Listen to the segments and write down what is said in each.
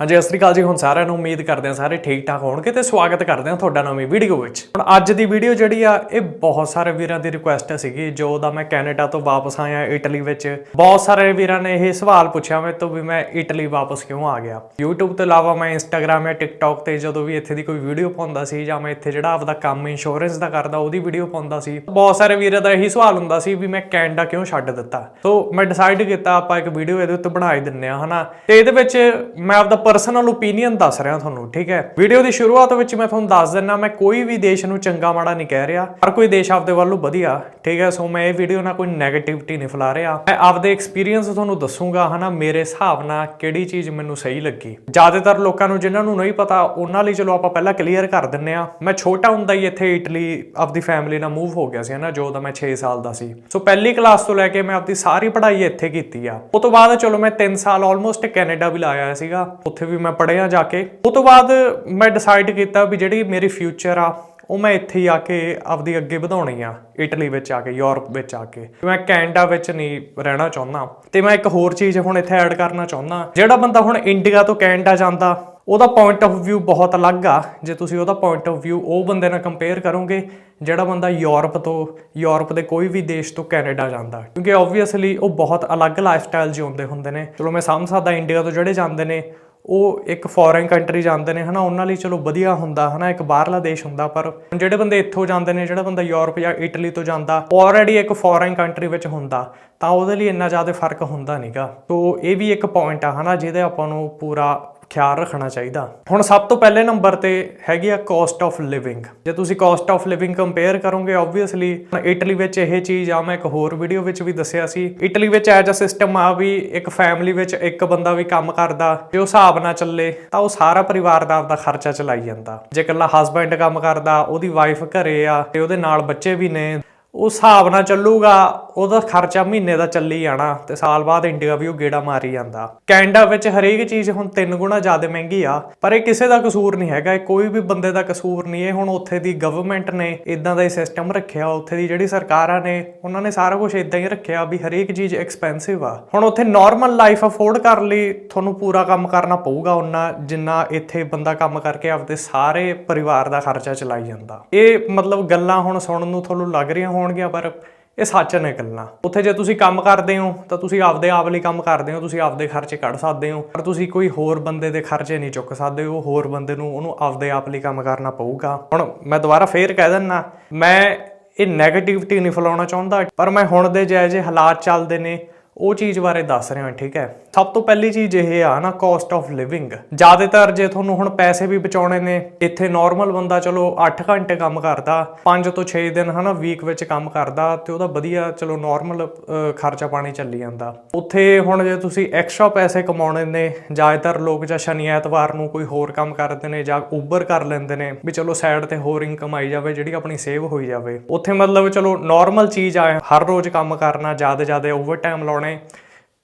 ਹਾਂਜੀ, ਸਤਿ ਸ਼੍ਰੀ ਅਕਾਲ ਜੀ। ਹੁਣ ਸਾਰਿਆਂ ਨੂੰ ਉਮੀਦ ਕਰਦੇ ਹਾਂ ਸਾਰੇ ਠੀਕ ਠਾਕ ਹੋਣਗੇ ਤੇ ਸਵਾਗਤ ਕਰਦੇ ਹਾਂ ਤੁਹਾਡਾ ਨਵੀਂ ਵੀਡੀਓ ਵਿੱਚ। ਹੁਣ ਅੱਜ ਦੀ ਵੀਡੀਓ ਜਿਹੜੀ ਆ, ਇਹ ਬਹੁਤ ਸਾਰੇ ਵੀਰਾਂ ਦੀ ਰਿਕੁਐਸਟ ਸੀਗੀ, ਜੋ ਦਾ ਮੈਂ ਕੈਨੇਡਾ ਤੋਂ ਵਾਪਸ ਆਇਆ, ਇਟਲੀ ਵਿੱਚ। ਬਹੁਤ ਸਾਰੇ ਵੀਰਾਂ ਨੇ ਇਹ ਸਵਾਲ ਪੁੱਛਿਆ ਮੇਰੇ ਤੋਂ ਵੀ ਮੈਂ ਇਟਲੀ ਵਾਪਸ ਕਿਉਂ ਆ ਗਿਆ? YouTube ਤੋਂ ਇਲਾਵਾ ਮੈਂ Instagram ਜਾਂ TikTok ਤੇ ਜਦੋਂ ਵੀ ਇੱਥੇ ਦੀ ਕੋਈ ਵੀਡੀਓ ਪਾਉਂਦਾ ਸੀ ਜਾਂ ਮੈਂ ਇੱਥੇ ਜਿਹੜਾ ਆਪਦਾ ਕੰਮ ਇੰਸ਼ੋਰੈਂਸ ਦਾ ਕਰਦਾ, ਉਹਦੀ ਵੀਡੀਓ ਪਾਉਂਦਾ ਸੀ ਬਹੁਤ ਸਾਰੇ ਵੀਰਾਂ ਦਾ ਇਹੀ ਸਵਾਲ ਹੁੰਦਾ ਸੀ ਵੀ ਮੈਂ ਕੈਨੇਡਾ ਕਿਉਂ ਛੱਡ ਦਿੱਤਾ? ਸੋ ਮੈਂ ਡਿਸਾਈਡ ਕੀਤਾ, ਆਪਾਂ ਇੱਕ ਵੀਡੀਓ ਇਹਦੇ ਉੱਤੇ ਬਣਾ ਹੀ ਦਿੰਨੇ ਆ ਹਨਾ? ਤੇ ਇਹਦੇ ਵਿੱਚ ਮੈਂ ਆਪਦਾ ਪਰਸਨਲ ਓਪੀਨੀਅਨ ਦੱਸ ਰਿਹਾ ਤੁਹਾਨੂੰ, ਠੀਕ ਹੈ? ਵੀਡੀਓ ਦੀ ਸ਼ੁਰੂਆਤ ਵਿੱਚ ਮੈਂ ਤੁਹਾਨੂੰ ਦੱਸ ਦਿੰਨਾ ਮੈਂ ਕੋਈ ਵੀ ਦੇਸ਼ ਨੂੰ ਚੰਗਾ ਮਾੜਾ ਨਹੀਂ ਕਹਿ ਰਿਹਾ, ਹਰ ਕੋਈ ਦੇਸ਼ ਆਪਦੇ ਵੱਲੋਂ ਵਧੀਆ, ਠੀਕ ਹੈ? ਸੋ ਮੈਂ ਇਹ ਵੀਡੀਓ ਨਾਲ ਕੋਈ 네ਗੇਟਿਵਿਟੀ ਨਹੀਂ ਫੈਲਾ ਰਿਹਾ। ਮੈਂ ਆਪਦੇ ਐਕਸਪੀਰੀਅੰਸ ਤੁਹਾਨੂੰ ਦੱਸੂਗਾ, ਹਨਾ? ਮੇਰੇ ਹਿਸਾਬ ਨਾਲ ਕਿਹੜੀ ਚੀਜ਼ ਮੈਨੂੰ ਸਹੀ ਲੱਗੀ। ਜ਼ਿਆਦਾਤਰ ਲੋਕਾਂ ਨੂੰ, ਜਿਨ੍ਹਾਂ ਨੂੰ ਨਹੀਂ ਪਤਾ, ਉਹਨਾਂ ਲਈ ਚਲੋ ਆਪਾਂ ਪਹਿਲਾਂ ਕਲੀਅਰ ਕਰ ਦਿੰਨੇ ਆ ਮੈਂ ਛੋਟਾ ਹੁੰਦਾ ਹੀ ਇੱਥੇ ਇਟਲੀ, ਆਪਦੀ ਫੈਮਿਲੀ ਨਾਲ ਮੂਵ ਹੋ ਗਿਆ ਸੀ, ਹਨਾ? ਜੋ ਦਾ ਮੈਂ 6 ਸਾਲ ਦਾ ਸੀ। ਸੋ ਪਹਿਲੀ ਕਲਾਸ ਤੋਂ ਲੈ ਕੇ ਮੈਂ ਆਪਦੀ ਸਾਰੀ ਪੜ੍ਹਾਈ ਇੱਥੇ ਕੀਤੀ ਆ। ਉਸ ਤੋਂ ਬਾਅਦ ਚਲੋ ਮੈਂ 3 ਸਾਲ ਆਲਮੋਸਟ ਕੈਨੇਡਾ ਵੀ ਲਾਇਆ ਸੀਗਾ। ਉੱਥੇ ਵੀ ਮੈਂ ਪੜ੍ਹਿਆ ਜਾ ਕੇ। ਉਸ ਤੋਂ ਬਾਅਦ ਮੈਂ ਡਿਸਾਈਡ ਕੀਤਾ ਵੀ ਜਿਹੜੀ ਮੇਰੀ ਫਿਊਚਰ ਆ, ਉਹ ਮੈਂ ਇੱਥੇ ਹੀ ਆ ਕੇ ਆਪਦੀ ਅੱਗੇ ਵਧਾਉਣੀ ਆ ਇਟਲੀ ਵਿੱਚ ਆ ਕੇ ਯੂਰਪ ਵਿੱਚ ਆ ਕੇ। ਮੈਂ ਕੈਨੇਡਾ ਵਿੱਚ ਨਹੀਂ ਰਹਿਣਾ ਚਾਹੁੰਦਾ। ਤੇ ਮੈਂ ਇੱਕ ਹੋਰ ਚੀਜ਼ ਹੁਣ ਇੱਥੇ ਐਡ ਕਰਨਾ ਚਾਹੁੰਦਾ। ਜਿਹੜਾ ਬੰਦਾ ਹੁਣ ਇੰਡੀਆ ਤੋਂ ਕੈਨੇਡਾ ਜਾਂਦਾ, ਉਹਦਾ ਪੁਆਇੰਟ ਆਫ View ਬਹੁਤ ਅਲੱਗ ਆ। ਜੇ ਤੁਸੀਂ ਉਹਦਾ ਪੁਆਇੰਟ ਆਫ View ਉਹ ਬੰਦੇ ਨਾਲ ਕੰਪੇਅਰ ਕਰੋਗੇ, ਜਿਹੜਾ ਬੰਦਾ ਯੂਰਪ ਤੋਂ ਯੂਰਪ ਦੇ ਕੋਈ ਵੀ ਦੇਸ਼ ਤੋਂ ਕੈਨੇਡਾ ਜਾਂਦਾ। ਕਿਉਂਕਿ ਆਬਵੀਅਸਲੀ ਉਹ ਬਹੁਤ ਅਲੱਗ ਲਾਈਫਸਟਾਈਲ ਜਿਉਂਦੇ ਹੁੰਦੇ ਨੇ। ਚਲੋ ਮੈਂ ਸਮਝ ਸਕਦਾ ਇੰਡੀਆ ਤੋਂ ਜਿਹੜੇ ਜਾਂਦੇ ਨੇ ਉਹ ਇੱਕ ਫੋਰਨ ਕੰਟਰੀ ਜਾਂਦੇ ਨੇ, ਹਨਾ, ਉਹਨਾਂ ਲਈ ਚਲੋ ਵਧੀਆ ਹੁੰਦਾ, ਹਨਾ, ਇੱਕ ਬਾਹਰਲਾ ਦੇਸ਼ ਹੁੰਦਾ, ਪਰ ਜਿਹੜੇ ਬੰਦੇ ਇੱਥੋਂ ਜਾਂਦੇ ਨੇ, ਜਿਹੜਾ ਬੰਦਾ ਯੂਰਪ ਜਾਂ ਇਟਲੀ ਤੋਂ ਜਾਂਦਾ ਆਲਰੇਡੀ ਇੱਕ ਫੋਰਨ ਕੰਟਰੀ ਵਿੱਚ ਹੁੰਦਾ, ਤਾਂ ਉਹਦੇ ਲਈ ਇੰਨਾ ਜ਼ਿਆਦਾ ਫ਼ਰਕ ਹੁੰਦਾ ਨਹੀਂਗਾ ਸੋ ਇਹ ਵੀ ਇੱਕ ਪੁਆਇੰਟ ਆ, ਹਨਾ, ਜਿਹਦੇ ਆਪਾਂ ਨੂੰ ਪੂਰਾ ਖਿਆਲ ਰੱਖਣਾ ਚਾਹੀਦਾ। ਹੁਣ ਸਭ ਤੋਂ ਪਹਿਲੇ ਨੰਬਰ ਤੇ ਹੈਗੀ ਆ ਕਾਸਟ ਆਫ ਲਿਵਿੰਗ ਜੇ ਤੁਸੀਂ ਕਾਸਟ ਆਫ ਲਿਵਿੰਗ ਕੰਪੇਅਰ ਕਰੋਗੇ ਆਬਵੀਅਸਲੀ ਇਟਲੀ ਵਿੱਚ ਇਹ ਚੀਜ਼ ਆ, ਮੈਂ ਇੱਕ ਹੋਰ ਵੀਡੀਓ ਵਿੱਚ ਵੀ ਦੱਸਿਆ ਸੀ। ਇਟਲੀ ਵਿੱਚ ਐਜ ਅ ਸਿਸਟਮ ਆ ਵੀ ਇੱਕ ਫੈਮਿਲੀ ਵਿੱਚ ਇੱਕ ਬੰਦਾ ਵੀ ਕੰਮ ਕਰਦਾ ਤੇ ਉਹ ਹਿਸਾਬ ਨਾਲ ਚੱਲੇ, ਤਾਂ ਉਹ ਸਾਰਾ ਪਰਿਵਾਰ ਦਾ ਆਪਦਾ ਖਰਚਾ ਚਲਾਈ ਜਾਂਦਾ। ਜੇ ਇਕੱਲਾ ਹਸਬੰਡ ਕੰਮ ਕਰਦਾ, ਉਹਦੀ ਵਾਈਫ ਘਰੇ ਆ, ਤੇ ਉਹਦੇ ਨਾਲ ਬੱਚੇ ਵੀ ਨੇ ਉਹ ਹਿਸਾਬ ਨਾਲ ਚੱਲੂਗਾ, ਉਹਦਾ ਖਰਚਾ ਮਹੀਨੇ ਦਾ ਚੱਲੀ ਜਾਣਾ ਤੇ ਸਾਲ ਬਾਅਦ ਇੰਡੀਆ ਵੀ ਉਹ ਗੇੜਾ ਮਾਰੀ ਜਾਂਦਾ। ਕੈਨੇਡਾ ਵਿੱਚ ਹਰੇਕ ਚੀਜ਼ ਹੁਣ ਤਿੰਨ ਗੁਣਾ ਜ਼ਿਆਦਾ ਮਹਿੰਗੀ ਆ, ਪਰ ਇਹ ਕਿਸੇ ਦਾ ਕਸੂਰ ਨਹੀਂ ਹੈਗਾ, ਇਹ ਕੋਈ ਵੀ ਬੰਦੇ ਦਾ ਕਸੂਰ ਨਹੀਂ। ਇਹ ਹੁਣ ਉੱਥੇ ਦੀ ਗਵਰਨਮੈਂਟ ਨੇ ਇਦਾਂ ਦਾ ਹੀ ਸਿਸਟਮ ਰੱਖਿਆ, ਉੱਥੇ ਦੀ ਜਿਹੜੀ ਸਰਕਾਰਾਂ ਨੇ, ਉਹਨਾਂ ਨੇ ਸਾਰਾ ਕੁਝ ਇਦਾਂ ਹੀ ਰੱਖਿਆ ਵੀ ਹਰੇਕ ਚੀਜ਼ ਐਕਸਪੈਂਸਿਵ ਆ। ਹੁਣ ਉੱਥੇ ਨਾਰਮਲ ਲਾਈਫ ਅਫੋਰਡ ਕਰਨ ਲਈ, ਤੁਹਾਨੂੰ ਪੂਰਾ ਕੰਮ ਕਰਨਾ ਪਊਗਾ ਉਹਨਾਂ ਜਿੰਨਾ ਇੱਥੇ ਬੰਦਾ ਕੰਮ ਕਰਕੇ ਆਪਦੇ ਸਾਰੇ ਪਰਿਵਾਰ ਦਾ ਖਰਚਾ ਚਲਾਈ ਜਾਂਦਾ। ਇਹ ਮਤਲਬ ਗੱਲਾਂ ਹੁਣ ਸੁਣਨ ਨੂੰ ਤੁਹਾਨੂੰ ਲੱਗ ਰਹੀਆਂ ਹੋਣਗੀਆਂ, ਪਰ ਇਹ ਸੱਚ ਨੇ ਗੱਲਾਂ। ਉੱਥੇ ਜੇ ਤੁਸੀਂ ਕੰਮ ਕਰਦੇ ਹੋ, ਤਾਂ ਤੁਸੀਂ ਆਪਦੇ ਆਪ ਲਈ ਕੰਮ ਕਰਦੇ ਹੋ, ਤੁਸੀਂ ਆਪਦੇ ਖਰਚੇ ਕੱਢ ਸਕਦੇ ਹੋ। ਪਰ ਤੁਸੀਂ ਕੋਈ ਹੋਰ ਬੰਦੇ ਦੇ ਖਰਚੇ ਨਹੀਂ ਚੁੱਕ ਸਕਦੇ, ਉਹ ਹੋਰ ਬੰਦੇ ਨੂੰ, ਉਹਨੂੰ ਆਪਦੇ ਆਪ ਲਈ ਕੰਮ ਕਰਨਾ ਪਊਗਾ। ਹੁਣ ਮੈਂ ਦੁਬਾਰਾ ਫੇਰ ਕਹਿ ਦਿੰਨਾ ਮੈਂ ਇਹ 네ਗੇਟਿਵਿਟੀ ਨਹੀਂ ਫੈਲਾਉਣਾ ਚਾਹੁੰਦਾ, ਪਰ ਮੈਂ ਹੁਣ ਦੇ ਜਿਹੇ ਹਾਲਾਤ ਚੱਲਦੇ ਨੇ। ਉਹ ਚੀਜ਼ ਬਾਰੇ ਦੱਸ ਰਹੇ ਰਿਹਾ ਠੀਕ ਹੈ। ਸਭ ਤੋਂ ਪਹਿਲੀ ਚੀਜ਼ ਇਹ ਆ ਨਾ ਕਾਸਟ ਆਫ ਲਿਵਿੰਗ ਜ਼ਿਆਦਾਤਰ ਜੇ ਤੁਹਾਨੂੰ ਹੁਣ ਪੈਸੇ ਵੀ ਬਚਾਉਣੇ ਨੇ, ਇੱਥੇ ਨਾਰਮਲ ਬੰਦਾ ਚਲੋ 8 ਘੰਟੇ ਕੰਮ ਕਰਦਾ 5 ਤੋਂ 6 ਦਿਨ ਹਨਾ ਵੀਕ ਵਿੱਚ ਕੰਮ ਕਰਦਾ, ਤੇ ਉਹਦਾ ਵਧੀਆ ਚਲੋ ਨਾਰਮਲ ਖਰਚਾ ਪਾਣੀ ਚੱਲੀ ਜਾਂਦਾ। ਉੱਥੇ ਹੁਣ ਜੇ ਤੁਸੀਂ ਐਕਸਟਰਾ ਪੈਸੇ ਕਮਾਉਣੇ ਨੇ, ਜ਼ਿਆਦਾਤਰ ਲੋਕ ਜਾਂ ਸ਼ਨੀ ਐਤਵਾਰ ਨੂੰ ਕੋਈ ਹੋਰ ਕੰਮ ਕਰਦੇ ਨੇ ਜਾਂ ਉਬਰ ਕਰ ਲੈਂਦੇ ਨੇ, ਵੀ ਚਲੋ ਸਾਈਡ ਤੇ ਹੋਰ ਇਨਕਮ ਆਈ ਜਾਵੇ, ਜਿਹੜੀ ਆਪਣੀ ਸੇਵ ਹੋਈ ਜਾਵੇ। ਉੱਥੇ ਮਤਲਬ ਚਲੋ ਨਾਰਮਲ ਚੀਜ਼ ਆ, ਹਰ ਰੋਜ਼ ਕੰਮ ਕਰਨਾ, ਜ਼ਿਆਦਾ ਜ਼ਿਆਦਾ ਓਵਰ ਟਾਈਮ ਲਾਉਣਾ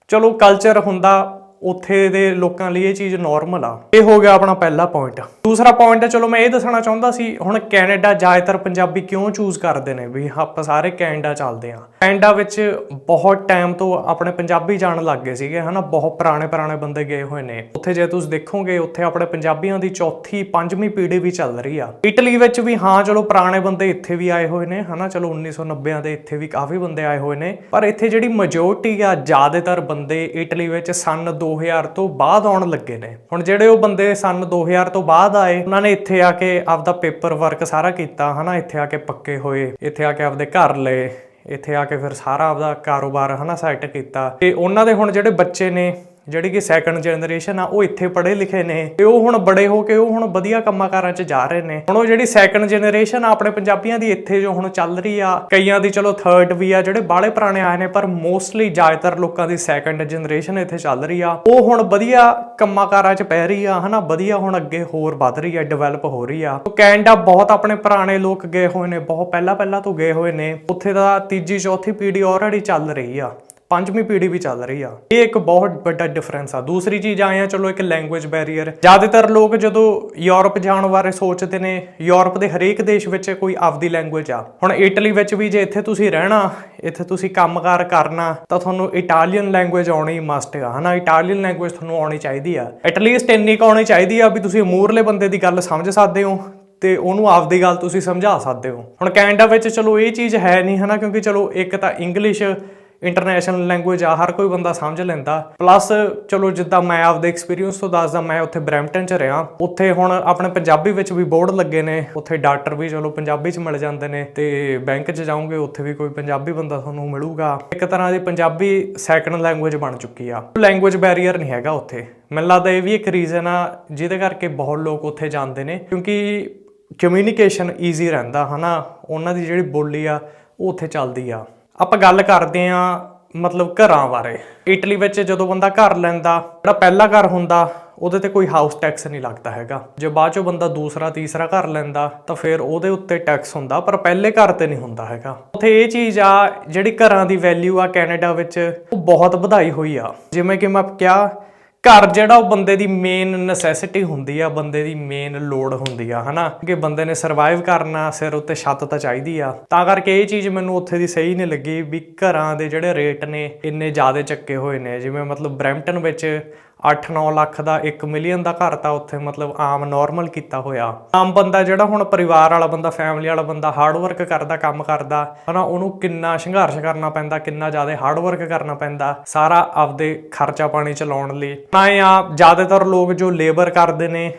ਚਲੋ ਕਲਚਰ ਹੁੰਦਾ ਉੱਥੇ ਦੇ ਲੋਕਾਂ ਲਈ ਇਹ ਚੀਜ਼ ਨਾਰਮਲ ਆ। ਇਹ ਹੋ ਗਿਆ ਆਪਣਾ ਪਹਿਲਾ ਪੁਆਇੰਟ ਦੂਸਰਾ ਪੁਆਇੰਟ ਚਲੋ ਮੈਂ ਇਹ ਦੱਸਣਾ ਚਾਹੁੰਦਾ ਸੀ, ਹੁਣ ਕੈਨੇਡਾ, ਜ਼ਿਆਦਾਤਰ ਪੰਜਾਬੀ ਕਿਉਂ ਚੂਜ਼ ਕਰਦੇ ਨੇ? ਵੀ ਆਪਾਂ ਸਾਰੇ ਕੈਨੇਡਾ ਚੱਲਦੇ ਆ ਕੈਨੇਡਾ ਵਿੱਚ ਬਹੁਤ ਟਾਈਮ ਤੋਂ ਆਪਣੇ ਪੰਜਾਬੀ ਜਾਣ ਲੱਗ ਗਏ ਸੀਗੇ, ਹਨਾ? ਬਹੁਤ ਪੁਰਾਣੇ ਪੁਰਾਣੇ ਬੰਦੇ ਗਏ ਹੋਏ ਨੇ। ਉੱਥੇ ਜੇ ਤੁਸੀਂ ਦੇਖੋਗੇ, ਉੱਥੇ ਆਪਣੇ ਪੰਜਾਬੀਆਂ ਦੀ ਚੌਥੀ, ਪੰਜਵੀਂ ਪੀੜ੍ਹੀ ਵੀ ਚੱਲ ਰਹੀ ਆ। ਇਟਲੀ ਵਿੱਚ ਵੀ ਹਾਂ, ਚਲੋ ਪੁਰਾਣੇ ਬੰਦੇ ਇੱਥੇ ਵੀ ਆਏ ਹੋਏ ਨੇ, ਹਨਾ? ਚਲੋ 1990 ਦੇ ਇੱਥੇ ਵੀ ਕਾਫੀ ਬੰਦੇ ਆਏ ਹੋਏ ਨੇ। ਪਰ ਇੱਥੇ ਜਿਹੜੀ ਮੈਜੋਰਟੀ ਆ, ਜ਼ਿਆਦਾਤਰ ਬੰਦੇ ਇਟਲੀ ਵਿੱਚ ਸਨ 2000 ਤੋਂ ਬਾਅਦ ਆਉਣ ਲੱਗੇ ਨੇ। ਹੁਣ ਜਿਹੜੇ ਉਹ ਬੰਦੇ ਸਨ 2000 ਤੋਂ ਬਾਅਦ ਆਏ, ਉਹਨਾਂ ਨੇ ਇੱਥੇ ਆ ਕੇ ਆਪਦਾ ਪੇਪਰ ਵਰਕ ਸਾਰਾ ਕੀਤਾ, ਹਨਾ? ਇੱਥੇ ਆ ਕੇ ਪੱਕੇ ਹੋਏ, ਇੱਥੇ ਆ ਕੇ ਆਪਦੇ ਘਰ ਲਏ, ਇੱਥੇ ਆ ਕੇ ਫਿਰ ਸਾਰਾ ਆਪਦਾ ਕਾਰੋਬਾਰ, ਹਨਾ ਸੈੱਟ ਕੀਤਾ। ਤੇ ਉਹਨਾਂ ਦੇ ਹੁਣ ਜਿਹੜੇ ਬੱਚੇ ਨੇ ਜਿਹੜੀ ਕਿ ਸੈਕੰਡ ਜਨਰੇਸ਼ਨ ਆ, ਉਹ ਇੱਥੇ ਪੜ੍ਹੇ ਲਿਖੇ ਨੇ ਤੇ ਉਹ ਹੁਣ ਬੜੇ ਹੋ ਕੇ ਉਹ ਹੁਣ ਵਧੀਆ ਕੰਮਾਂ ਕਾਰਾਂ 'ਚ ਜਾ ਰਹੇ ਨੇ। ਹੁਣ ਉਹ ਜਿਹੜੀ ਸੈਕੰਡ ਜਨਰੇਸ਼ਨ ਆ, ਆਪਣੇ ਪੰਜਾਬੀਆਂ ਦੀ ਇੱਥੇ ਜੋ ਹੁਣ ਚੱਲ ਰਹੀ ਆ, ਕਈਆਂ ਦੀ ਚਲੋ ਥਰਡ ਵੀ ਆ, ਜਿਹੜੇ ਬਾਹਲੇ ਪੁਰਾਣੇ ਆਏ ਨੇ, ਪਰ ਮੋਸਟਲੀ ਜ਼ਿਆਦਾਤਰ ਲੋਕਾਂ ਦੀ ਸੈਕੰਡ ਜਨਰੇਸ਼ਨ ਇੱਥੇ ਚੱਲ ਰਹੀ ਆ। ਉਹ ਹੁਣ ਵਧੀਆ ਕੰਮਾਂ ਕਾਰਾਂ 'ਚ ਪੈ ਰਹੀ ਆ, ਹਨਾ, ਵਧੀਆ ਹੁਣ ਅੱਗੇ ਹੋਰ ਵੱਧ ਰਹੀ ਆ ਡਿਵੈਲਪ ਹੋ ਰਹੀ ਆ। ਉਹ ਕੈਨੇਡਾ ਬਹੁਤ ਆਪਣੇ ਪੁਰਾਣੇ ਲੋਕ ਗਏ ਹੋਏ ਨੇ, ਬਹੁਤ ਪਹਿਲਾਂ ਪਹਿਲਾਂ ਤੋਂ ਗਏ ਹੋਏ ਨੇ। ਉੱਥੇ ਦਾ ਤੀਜੀ, ਚੌਥੀ ਪੀੜ੍ਹੀ ਆਲਰੇਡੀ ਚੱਲ ਰਹੀ ਆ। ਪੰਜਵੀਂ ਪੀੜ੍ਹੀ ਵੀ ਚੱਲ ਰਹੀ ਆ। ਇਹ ਇੱਕ ਬਹੁਤ ਵੱਡਾ ਡਿਫਰੈਂਸ ਆ। ਦੂਸਰੀ ਚੀਜ਼ ਆਏ ਆ, ਚਲੋ ਇੱਕ ਲੈਂਗੁਏਜ ਬੈਰੀਅਰ ਜ਼ਿਆਦਾਤਰ ਲੋਕ ਜਦੋਂ ਯੂਰਪ ਜਾਣ ਬਾਰੇ ਸੋਚਦੇ ਨੇ, ਯੂਰਪ ਦੇ ਹਰੇਕ ਦੇਸ਼ ਵਿੱਚ ਕੋਈ ਆਪਦੀ ਲੈਂਗੁਏਜ ਆ। ਹੁਣ ਇਟਲੀ ਵਿੱਚ ਵੀ ਜੇ ਇੱਥੇ ਤੁਸੀਂ ਰਹਿਣਾ, ਇੱਥੇ ਤੁਸੀਂ ਕੰਮਕਾਰ ਕਰਨਾ, ਤਾਂ ਤੁਹਾਨੂੰ ਇਟਾਲੀਅਨ ਲੈਂਗੁਏਜ ਆਉਣੀ ਮਸਟ ਆ। ਹਨਾ, ਇਟਾਲੀਅਨ ਲੈਂਗੁਏਜ ਤੁਹਾਨੂੰ ਆਉਣੀ ਚਾਹੀਦੀ ਆ। ਐਟਲੀਸਟ ਇੰਨੀ ਕੁ ਆਉਣੀ ਚਾਹੀਦੀ ਆ ਵੀ ਤੁਸੀਂ ਮੂਰਲੇ ਬੰਦੇ ਦੀ ਗੱਲ ਸਮਝ ਸਕਦੇ ਹੋ ਤੇ ਉਹਨੂੰ ਆਪਦੀ ਗੱਲ ਤੁਸੀਂ ਸਮਝਾ ਸਕਦੇ ਹੋ। ਹੁਣ ਕੈਨੇਡਾ ਵਿੱਚ ਚਲੋ ਇਹ ਚੀਜ਼ ਹੈ ਨਹੀਂ, ਹਨਾ, ਕਿਉਂਕਿ ਚਲੋ ਇੱਕ ਤਾਂ ਇੰਗਲਿਸ਼ ਇੰਟਰਨੈਸ਼ਨਲ ਲੈਂਗੁਏਜ ਆ, ਹਰ ਕੋਈ ਬੰਦਾ ਸਮਝ ਲੈਂਦਾ। ਪਲੱਸ ਚਲੋ ਜਿੱਦਾਂ ਮੈਂ ਆਪਦੇ ਐਕਸਪੀਰੀਅੰਸ ਤੋਂ ਦੱਸਦਾ, ਮੈਂ ਉੱਥੇ ਬਰੈਂਪਟਨ ਚ ਰਿਹਾ। ਉੱਥੇ ਹੁਣ ਆਪਣੇ ਪੰਜਾਬੀ ਵਿੱਚ ਵੀ ਬੋਰਡ ਲੱਗੇ ਨੇ। ਉੱਥੇ ਡਾਕਟਰ ਵੀ ਚਲੋ ਪੰਜਾਬੀ ਚ ਮਿਲ ਜਾਂਦੇ ਨੇ ਤੇ ਬੈਂਕ 'ਚ ਜਾਓਗੇ, ਉੱਥੇ ਵੀ ਕੋਈ ਪੰਜਾਬੀ ਬੰਦਾ ਤੁਹਾਨੂੰ ਮਿਲੂਗਾ। ਇੱਕ ਤਰ੍ਹਾਂ ਦੀ ਪੰਜਾਬੀ ਸੈਕੰਡ ਲੈਂਗੁਏਜ ਬਣ ਚੁੱਕੀ ਆ। ਲੈਂਗੁਏਜ ਬੈਰੀਅਰ ਨਹੀਂ ਹੈਗਾ ਉੱਥੇ। ਮੈਨੂੰ ਲੱਗਦਾ ਇਹ ਵੀ ਇੱਕ ਰੀਜ਼ਨ ਆ, ਜਿਹਦੇ ਕਰਕੇ ਬਹੁਤ ਲੋਕ ਉੱਥੇ ਜਾਂਦੇ ਨੇ। ਕਿਉਂਕਿ ਕਮਿਊਨੀਕੇਸ਼ਨ ਈਜ਼ੀ ਰਹਿੰਦਾ, ਹਨਾ? ਉਹਨਾਂ ਦੀ ਜਿਹੜੀ ਬੋਲੀ ਆ, ਉਹ ਉੱਥੇ ਚੱਲਦੀ ਆ। ਆਪਾਂ ਗੱਲ ਕਰਦੇ ਆ ਮਤਲਬ ਘਰਾਂ ਬਾਰੇ। ਇਟਲੀ ਵਿੱਚ ਜਦੋਂ ਬੰਦਾ ਘਰ ਲੈਂਦਾ, ਜਿਹੜਾ ਪਹਿਲਾ ਘਰ ਹੁੰਦਾ, ਉਹਦੇ ਤੇ ਕੋਈ ਹਾਊਸ ਟੈਕਸ ਨਹੀਂ ਲੱਗਦਾ ਹੈਗਾ। ਜੇ ਬਾਅਦ ਚੋਂ ਬੰਦਾ ਦੂਸਰਾ, ਤੀਸਰਾ ਘਰ ਲੈਂਦਾ, ਤਾਂ ਫਿਰ ਉਹਦੇ ਉੱਤੇ ਟੈਕਸ ਹੁੰਦਾ, ਪਰ ਪਹਿਲੇ ਘਰ ਤੇ ਨਹੀਂ ਹੁੰਦਾ ਹੈਗਾ। ਉੱਥੇ ਇਹ ਚੀਜ਼ ਆ, ਜਿਹੜੀ ਘਰਾਂ ਦੀ ਵੈਲਿਊ ਆ ਕੈਨੇਡਾ ਵਿੱਚ, ਉਹ ਬਹੁਤ ਵਧਾਈ ਹੋਈ ਆ। ਜਿਵੇਂ ਕਿ ਮੈਂ ਕਿਹਾ ਘਰ ਜਿਹੜਾ ਉਹ ਬੰਦੇ ਦੀ ਮੇਨ ਨੈਸੈਸਿਟੀ ਹੁੰਦੀ ਆ, ਬੰਦੇ ਦੀ ਮੇਨ ਲੋੜ ਹੁੰਦੀ ਆ, ਹਨਾ? ਕਿ ਬੰਦੇ ਨੇ ਸਰਵਾਈਵ ਕਰਨਾ, ਸਿਰ ਉੱਤੇ ਛੱਤ ਤਾਂ ਚਾਹੀਦੀ ਆ। ਤਾਂ ਕਰਕੇ ਇਹ ਚੀਜ਼ ਮੈਨੂੰ ਉੱਥੇ ਦੀ ਸਹੀ ਨਹੀਂ ਲੱਗੀ ਵੀ ਘਰਾਂ ਦੇ ਜਿਹੜੇ ਰੇਟ ਨੇ ਇੰਨੇ ਜ਼ਿਆਦਾ ਚੱਕੇ ਹੋਏ ਨੇ। ਜਿਵੇਂ ਮਤਲਬ ਬ੍ਰੈਂਪਟਨ ਵਿੱਚ 8-9 ਲੱਖ ਦਾ 1 ਮਿਲੀਅਨ ਦਾ ਘਰ ਤਾਂ ਉੱਥੇ ਮਤਲਬ ਆਮ ਨਾਰਮਲ ਕੀਤਾ ਹੋਇਆ। ਆਮ ਬੰਦਾ ਜਿਹੜਾ ਹੁਣ ਪਰਿਵਾਰ ਵਾਲਾ ਬੰਦਾ ਫੈਮਿਲੀ ਵਾਲਾ ਬੰਦਾ ਹਾਰਡ ਵਰਕ ਕਰਦਾ, ਕੰਮ ਕਰਦਾ, ਹਨਾ, ਉਹਨੂੰ ਕਿੰਨਾ ਸੰਘਰਸ਼ ਕਰਨਾ ਪੈਂਦਾ, ਕਿੰਨਾ ਜ਼ਿਆਦਾ ਹਾਰਡ ਵਰਕ ਕਰਨਾ ਪੈਂਦਾ, ਸਾਰਾ ਆਪਦੇ ਖਰਚਾ ਪਾਣੀ ਚਲਾਉਣ ਲਈ। ਤਾਂ ਆ ਜ਼ਿਆਦਾਤਰ ਲੋਕ ਜੋ ਲੇਬਰ ਕਰਦੇ ਨੇ,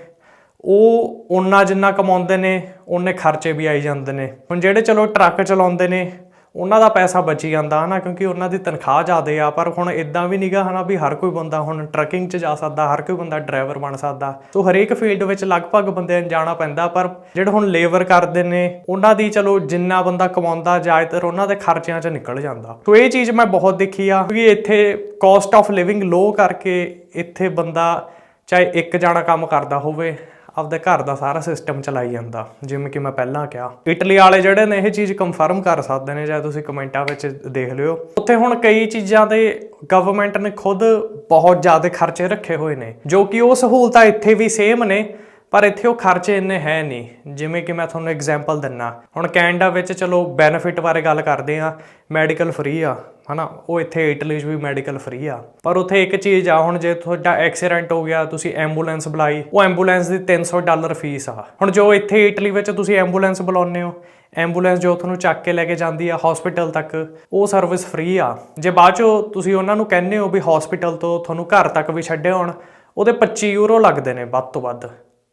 ਉਹ ਉਹਨਾਂ ਜਿੰਨਾ ਕਮਾਉਂਦੇ ਨੇ ਉਹਨੇ ਖਰਚੇ ਵੀ ਆਈ ਜਾਂਦੇ ਨੇ। ਹੁਣ ਜਿਹੜੇ ਚਲੋ ਟਰੱਕ ਚਲਾਉਂਦੇ ਨੇ ਉਹਨਾਂ ਦਾ ਪੈਸਾ ਬਚੀ ਜਾਂਦਾ ਹਨਾ, ਕਿਉਂਕਿ ਉਹਨਾਂ ਦੀ ਤਨਖਾਹ ਜ਼ਿਆਦੇ ਆ, ਪਰ ਹੁਣ ਇਦਾਂ ਵੀ ਨਹੀਂਗਾ ਹਨਾ ਵੀ ਹਰ ਕੋਈ ਬੰਦਾ ਹੁਣ ਟਰੱਕਿੰਗ 'ਚ ਜਾ ਸਕਦਾ, ਹਰ ਕੋਈ ਬੰਦਾ ਡਰਾਈਵਰ ਬਣ ਸਕਦਾ। ਸੋ ਹਰੇਕ ਫੀਲਡ ਵਿੱਚ ਲਗਭਗ ਬੰਦਿਆਂ ਨੂੰ ਜਾਣਾ ਪੈਂਦਾ, ਪਰ ਜਿਹੜੇ ਹੁਣ ਲੇਬਰ ਕਰਦੇ ਨੇ, ਉਹਨਾਂ ਦੀ ਚਲੋ ਜਿੰਨਾ ਬੰਦਾ ਕਮਾਉਂਦਾ ਜ਼ਿਆਦਾਤਰ ਉਹਨਾਂ ਦੇ ਖਰਚਿਆਂ 'ਚ ਨਿਕਲ ਜਾਂਦਾ। ਸੋ ਇਹ ਚੀਜ਼ ਮੈਂ ਬਹੁਤ ਦੇਖੀ ਆ ਕਿਉਂਕਿ ਇੱਥੇ ਕਾਸਟ ਆਫ ਲਿਵਿੰਗ ਲੋ ਕਰਕੇ ਇੱਥੇ ਬੰਦਾ ਚਾਹੇ ਇੱਕ ਜਾਣਾ ਕੰਮ ਕਰਦਾ ਹੋਵੇ ਆਪਦੇ ਘਰ ਦਾ ਸਾਰਾ ਸਿਸਟਮ ਚਲਾਈ ਜਾਂਦਾ। ਜਿਵੇਂ ਕਿ ਮੈਂ ਪਹਿਲਾਂ ਕਿਹਾ। ਇਟਲੀ ਵਾਲੇ ਜਿਹੜੇ ਨੇ, ਇਹ ਚੀਜ਼ ਕੰਫਰਮ ਕਰ ਸਕਦੇ ਨੇ, ਜਾਂ ਤੁਸੀਂ ਕਮੈਂਟਾਂ ਵਿੱਚ ਦੇਖ ਲਿਓ। ਉੱਥੇ ਹੁਣ ਕਈ ਚੀਜ਼ਾਂ ਦੇ ਗਵਰਨਮੈਂਟ ਨੇ ਖੁਦ ਬਹੁਤ ਜ਼ਿਆਦਾ ਖਰਚੇ ਰੱਖੇ ਹੋਏ ਨੇ, ਜੋ ਕਿ ਉਹ ਸਹੂਲਤਾਂ ਇੱਥੇ ਵੀ ਸੇਮ ਨੇ। ਪਰ ਇੱਥੇ ਉਹ ਖਰਚੇ ਇੰਨੇ ਹੈ ਨਹੀਂ, ਜਿਵੇਂ ਕਿ ਮੈਂ ਤੁਹਾਨੂੰ ਐਗਜ਼ਾਮਪਲ ਦਿੰਨਾ। ਹੁਣ ਕੈਨੇਡਾ ਵਿੱਚ ਚਲੋ ਬੈਨੀਫਿਟ ਬਾਰੇ ਗੱਲ ਕਰਦੇ ਆ ਮੈਡੀਕਲ ਫ੍ਰੀ ਆ, ਹਨਾ? ਉਹ ਇੱਥੇ ਇਟਲੀ 'ਚ ਵੀ ਮੈਡੀਕਲ ਫ੍ਰੀ ਆ। ਪਰ ਉੱਥੇ ਇੱਕ ਚੀਜ਼ ਆ, ਹੁਣ ਜੇ ਤੁਹਾਡਾ ਐਕਸੀਡੈਂਟ ਹੋ ਗਿਆ, ਤੁਸੀਂ ਐਂਬੂਲੈਂਸ ਬੁਲਾਈ, ਉਹ ਐਂਬੂਲੈਂਸ ਦੀ 300 ਡਾਲਰ ਫੀਸ ਆ। ਹੁਣ ਜੋ ਇੱਥੇ ਇਟਲੀ ਵਿੱਚ ਤੁਸੀਂ ਐਂਬੂਲੈਂਸ ਬੁਲਾਉਂਦੇ ਹੋ ਐਂਬੂਲੈਂਸ ਜੋ ਤੁਹਾਨੂੰ ਚੱਕ ਕੇ ਲੈ ਕੇ ਜਾਂਦੀ ਆ ਹਸਪੀਟਲ ਤੱਕ, ਉਹ ਸਰਵਿਸ ਫ੍ਰੀ ਆ। ਜੇ ਬਾਅਦ ਚੋਂ ਤੁਸੀਂ ਉਹਨਾਂ ਨੂੰ ਕਹਿੰਦੇ ਹੋ ਵੀ ਹਸਪੀਟਲ ਤੋਂ ਤੁਹਾਨੂੰ ਘਰ ਤੱਕ ਵੀ ਛੱਡੇ ਹੋਣ, ਉਹਦੇ 25 ਯੂਰੋ ਲੱਗਦੇ ਨੇ ਵੱਧ ਤੋਂ ਵੱਧ।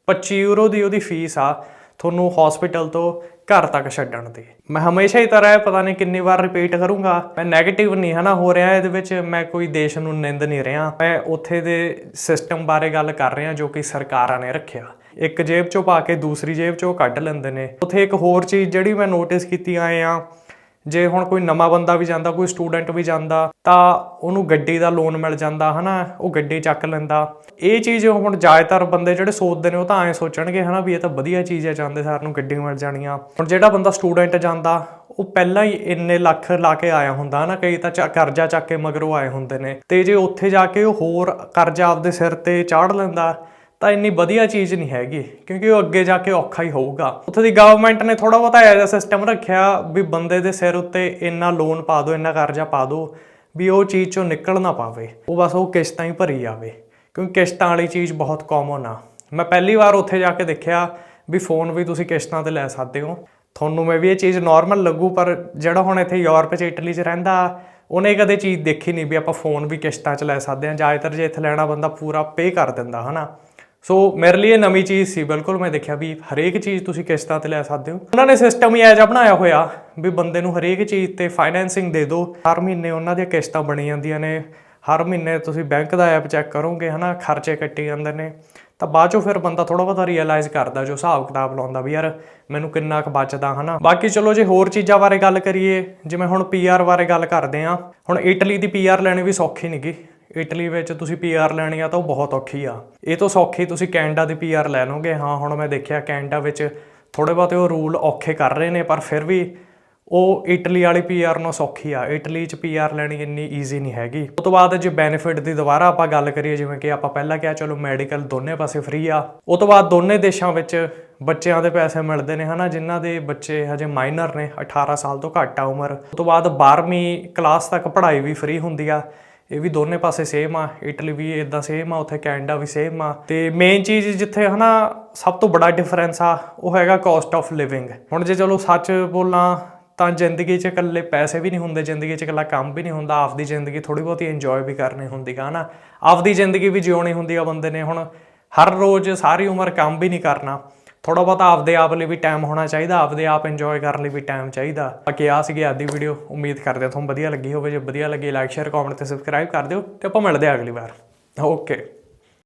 25 ਯੂਰੋ ਦੀ ਉਹਦੀ ਫੀਸ ਆ ਤੁਹਾਨੂੰ ਹਸਪੀਟਲ ਤੋਂ ਘਰ ਤੱਕ ਛੱਡਣ ਦੀ। ਮੈਂ ਹਮੇਸ਼ਾ ਹੀ ਤਰ੍ਹਾਂ ਇਹ ਪਤਾ ਨਹੀਂ ਕਿੰਨੀ ਵਾਰ ਰਿਪੀਟ ਕਰੂੰਗਾ। ਮੈਂ 네ਗੇਟਿਵ ਨਹੀਂ, ਹਨਾ, ਹੋ ਰਿਹਾ ਇਹਦੇ ਵਿੱਚ। ਮੈਂ ਕੋਈ ਦੇਸ਼ ਨੂੰ ਨਿੰਦ ਨਹੀਂ ਰਿਹਾ। ਮੈਂ ਉੱਥੇ ਦੇ ਸਿਸਟਮ ਬਾਰੇ ਗੱਲ ਕਰ ਰਿਹਾ ਜੋ ਕਿ ਸਰਕਾਰਾਂ ਨੇ ਰੱਖਿਆ। ਇੱਕ ਜੇਬ ਚੋਂ ਪਾ ਕੇ ਦੂਸਰੀ ਜੇਬ ਚੋਂ ਕੱਢ ਲੈਂਦੇ ਨੇ। ਉੱਥੇ ਇੱਕ ਹੋਰ ਚੀਜ਼ ਜਿਹੜੀ ਮੈਂ ਨੋਟਿਸ ਕੀਤੀ, ਆਏ ਆ ਜੇ ਹੁਣ ਕੋਈ ਨਵਾਂ ਬੰਦਾ ਵੀ ਜਾਂਦਾ, ਕੋਈ ਸਟੂਡੈਂਟ ਵੀ ਜਾਂਦਾ, ਤਾਂ ਉਹਨੂੰ ਗੱਡੀ ਦਾ ਲੋਨ ਮਿਲ ਜਾਂਦਾ, ਹਨਾ? ਉਹ ਗੱਡੀ ਚੱਕ ਲੈਂਦਾ। ਇਹ ਚੀਜ਼ ਹੁਣ ਜ਼ਿਆਦਾਤਰ ਬੰਦੇ ਜਿਹੜੇ ਸੋਚਦੇ ਨੇ, ਉਹ ਤਾਂ ਐਂ ਸੋਚਣਗੇ, ਹਨਾ, ਵੀ ਇਹ ਤਾਂ ਵਧੀਆ ਚੀਜ਼ ਹੈ ਜਾਂਦੇ ਸਾਰ ਨੂੰ ਗੱਡੀ ਮਿਲ ਜਾਣੀਆਂ। ਹੁਣ ਜਿਹੜਾ ਬੰਦਾ ਸਟੂਡੈਂਟ ਜਾਂਦਾ, ਉਹ ਪਹਿਲਾਂ ਹੀ ਇੰਨੇ ਲੱਖ ਲਾ ਕੇ ਆਇਆ ਹੁੰਦਾ ਨਾ ਕਈ ਤਾਂ ਚਾ- ਕਰਜ਼ਾ ਚੱਕ ਕੇ ਮਗਰੋਂ ਆਏ ਹੁੰਦੇ ਨੇ। ਤੇ ਜੇ ਉੱਥੇ ਜਾ ਕੇ ਉਹ ਹੋਰ ਕਰਜ਼ਾ ਆਪਦੇ ਸਿਰ ਤੇ ਚਾੜ ਲੈਂਦਾ ਤਾਂ ਇੰਨੀ ਵਧੀਆ ਚੀਜ਼ ਨਹੀਂ ਹੈਗੀ, ਕਿਉਂਕਿ ਉਹ ਅੱਗੇ ਜਾ ਕੇ ਔਖਾ ਹੀ ਹੋਊਗਾ। ਉੱਥੇ ਦੀ ਗਵਰਨਮੈਂਟ ਨੇ ਥੋੜਾ ਬਹੁਤਾ ਇਹੋ ਜਿਹਾ ਸਿਸਟਮ ਰੱਖਿਆ ਵੀ ਬੰਦੇ ਦੇ ਸਿਰ ਉੱਤੇ ਇੰਨਾ ਲੋਨ ਪਾ ਦਿਓ, ਇੰਨਾ ਕਰਜ਼ਾ ਪਾ ਦਿਓ ਵੀ ਉਹ ਚੀਜ਼ ਚੋਂ ਨਿਕਲ ਨਾ ਪਾਵੇ। ਉਹ ਬਸ ਉਹ ਕਿਸ਼ਤਾਂ ਹੀ ਭਰੀ ਜਾਵੇ, ਕਿਉਂਕਿ ਕਿਸ਼ਤਾਂ ਵਾਲੀ ਚੀਜ਼ ਬਹੁਤ ਕਾਮਨ ਆ। ਮੈਂ ਪਹਿਲੀ ਵਾਰ ਉੱਥੇ ਜਾ ਕੇ ਦੇਖਿਆ ਵੀ ਫੋਨ ਵੀ ਤੁਸੀਂ ਕਿਸ਼ਤਾਂ ਤੇ ਲੈ ਸਕਦੇ ਹੋ। ਤੁਹਾਨੂੰ ਮੈਂ ਵੀ ਇਹ ਚੀਜ਼ ਨਾਰਮਲ ਲੱਗੂ, ਪਰ ਜਿਹੜਾ ਹੁਣ ਇੱਥੇ ਯੂਰਪ 'ਚ, ਇਟਲੀ 'ਚ ਰਹਿੰਦਾ, ਉਹਨੇ ਕਦੇ ਚੀਜ਼ ਦੇਖੀ ਨਹੀਂ ਵੀ ਆਪਾਂ ਫੋਨ ਵੀ ਕਿਸ਼ਤਾਂ 'ਚ ਲੈ ਸਕਦੇ ਹਾਂ, ਜ਼ਿਆਦਾਤਰ ਜੇ ਇੱਥੇ ਲੈਣਾ ਬੰਦਾ ਪੂਰਾ ਪੇ ਕਰ ਦਿੰਦਾ, ਹਨਾ? ਸੋ ਮੇਰੇ ਲਈ ਇਹ ਨਵੀਂ ਚੀਜ਼ ਸੀ, ਬਿਲਕੁਲ ਮੈਂ ਦੇਖਿਆ ਵੀ ਹਰੇਕ ਚੀਜ਼ ਤੁਸੀਂ ਕਿਸ਼ਤਾਂ ਤੇ ਲੈ ਸਕਦੇ ਹੋ। ਉਹਨਾਂ ਨੇ ਸਿਸਟਮ ਹੀ ਐਜਾ ਬਣਾਇਆ ਹੋਇਆ ਵੀ ਬੰਦੇ ਨੂੰ ਹਰੇਕ ਚੀਜ਼ ਤੇ ਫਾਈਨੈਂਸਿੰਗ ਦੇ ਦਿਓ। ਹਰ ਮਹੀਨੇ ਉਹਨਾਂ ਦੀਆਂ ਕਿਸ਼ਤਾਂ ਬਣੀ ਜਾਂਦੀਆਂ ਨੇ। ਹਰ ਮਹੀਨੇ ਤੁਸੀਂ ਬੈਂਕ ਦਾ ਐਪ ਚੈੱਕ ਕਰੋਗੇ, ਹਨਾ, ਖਰਚੇ ਕੱਟੇ ਜਾਂਦੇ ਨੇ। ਤਾਂ ਬਾਅਦ ਚੋਂ ਫਿਰ ਬੰਦਾ ਥੋੜਾ ਬਹੁਤਾ ਰੀਅਲਾਈਜ਼ ਕਰਦਾ ਜੋ ਹਿਸਾਬ ਕਿਤਾਬ ਲਾਉਂਦਾ ਵੀ ਯਾਰ ਮੈਨੂੰ ਕਿੰਨਾ ਕੁ ਬਚਦਾ, ਹਨਾ। ਬਾਕੀ ਚਲੋ ਜੇ ਹੋਰ ਚੀਜ਼ਾਂ ਬਾਰੇ ਗੱਲ ਕਰੀਏ, ਜਿਵੇਂ ਹੁਣ ਪੀਆਰ ਬਾਰੇ ਗੱਲ ਕਰਦੇ ਆ ਹੁਣ ਇਟਲੀ ਦੀ ਪੀਆਰ ਲੈਣੀ ਵੀ ਸੌਖੀ ਨਹੀਂਗੀ ਇਟਲੀ ਵਿੱਚ ਤੁਸੀਂ ਪੀਆਰ ਲੈਣੀ ਆ ਤਾਂ ਉਹ ਬਹੁਤ ਔਖੀ ਆ। ਇਹ ਤੋਂ ਸੌਖੀ, ਤੁਸੀਂ ਕੈਨੇਡਾ ਦੀ ਪੀਆਰ ਲੈ ਲਓਗੇ। ਹਾਂ, ਹੁਣ ਮੈਂ ਦੇਖਿਆ ਕੈਨੇਡਾ ਵਿੱਚ ਥੋੜੇ ਬਹੁਤੇ ਉਹ ਰੂਲ ਔਖੇ ਕਰ ਰਹੇ ਨੇ, ਪਰ ਫਿਰ ਵੀ ਉਹ ਇਟਲੀ ਵਾਲੀ ਪੀਆਰ ਨਾਲੋਂ ਸੌਖੀ ਆ। ਇਟਲੀ 'ਚ ਪੀਆਰ ਲੈਣੀ ਇੰਨੀ ਈਜ਼ੀ ਨਹੀਂ ਹੈਗੀ। ਉਸ ਤੋਂ ਬਾਅਦ ਜੇ ਬੈਨੀਫਿਟ ਦੀ ਦੁਬਾਰਾ ਆਪਾਂ ਗੱਲ ਕਰੀਏ, ਜਿਵੇਂ ਕਿ ਆਪਾਂ ਪਹਿਲਾਂ ਕਿਹਾ, ਚਲੋ ਮੈਡੀਕਲ ਦੋਨੇ ਪਾਸੇ ਫ੍ਰੀ ਆ। ਉਸ ਤੋਂ ਬਾਅਦ ਦੋਨੇ ਦੇਸ਼ਾਂ ਵਿੱਚ ਬੱਚਿਆਂ ਦੇ ਪੈਸੇ ਮਿਲਦੇ ਨੇ, ਹਨਾ, ਜਿਨ੍ਹਾਂ ਦੇ ਬੱਚੇ ਹਜੇ ਮਾਈਨਰ ਨੇ 18 ਸਾਲ ਤੋਂ ਘੱਟ ਆ ਉਮਰ। ਉਸ ਤੋਂ ਬਾਅਦ 12ਵੀਂ ਕਲਾਸ ਤੱਕ ਪੜ੍ਹਾਈ ਵੀ ਫ੍ਰੀ ਹੁੰਦੀ ਆ। ਇਹ ਵੀ ਦੋਨੇ ਪਾਸੇ ਸੇਮ ਆ ਇਟਲੀ ਵੀ ਇਦਾਂ ਸੇਮ ਆ, ਉੱਥੇ ਕੈਨੇਡਾ ਵੀ ਸੇਮ ਆ। ਤੇ ਮੇਨ ਚੀਜ਼ ਜਿੱਥੇ ਹਨਾ ਸਭ ਤੋਂ ਬੜਾ ਡਿਫਰੈਂਸ ਆ, ਉਹ ਹੈਗਾ ਕਾਸਟ ਆਫ ਲਿਵਿੰਗ ਹੁਣ ਜੇ ਚਲੋ ਸੱਚ ਬੋਲਾਂ ਤਾਂ ਜ਼ਿੰਦਗੀ 'ਚ ਇਕੱਲੇ ਪੈਸੇ ਵੀ ਨਹੀਂ ਹੁੰਦੇ, ਜ਼ਿੰਦਗੀ 'ਚ ਇਕੱਲਾ ਕੰਮ ਵੀ ਨਹੀਂ ਹੁੰਦਾ, ਆਪਦੀ ਜ਼ਿੰਦਗੀ ਥੋੜੀ ਬਹੁਤੀ ਇੰਜੋਏ ਵੀ ਕਰਨੀ ਹੁੰਦੀ ਆ ਹਨਾ। ਆਪਦੀ ਜ਼ਿੰਦਗੀ ਵੀ ਜਿਉਣੀ ਹੁੰਦੀ ਆ ਬੰਦੇ ਨੇ, ਹੁਣ ਹਰ ਰੋਜ਼ ਸਾਰੀ ਉਮਰ ਕੰਮ ਵੀ ਨਹੀਂ ਕਰਨਾ। ਥੋੜਾ ਬਹੁਤਾ ਆਪਦੇ ਆਪ ਲਈ ਵੀ ਟਾਈਮ ਹੋਣਾ ਚਾਹੀਦਾ, ਆਪਦੇ ਆਪ ਇੰਜੋਏ ਕਰਨ ਲਈ ਵੀ ਟਾਈਮ ਚਾਹੀਦਾ। ਬਾਕੀ ਆ ਸੀਗੀ ਅੱਜ ਦੀ ਵੀਡੀਓ ਉਮੀਦ ਕਰਦੇ ਹਾਂ ਤੁਹਾਨੂੰ ਵਧੀਆ ਲੱਗੀ ਹੋਵੇ। ਜੇ ਵਧੀਆ ਲੱਗੀ ਲਾਈਕ ਸ਼ੇਅਰ ਕਮੈਂਟ ਤੇ ਸਬਸਕ੍ਰਾਈਬ ਕਰ ਦਿਓ ਤੇ ਆਪਾਂ ਮਿਲਦੇ ਹਾਂ ਅਗਲੀ ਵਾਰ। ਓਕੇ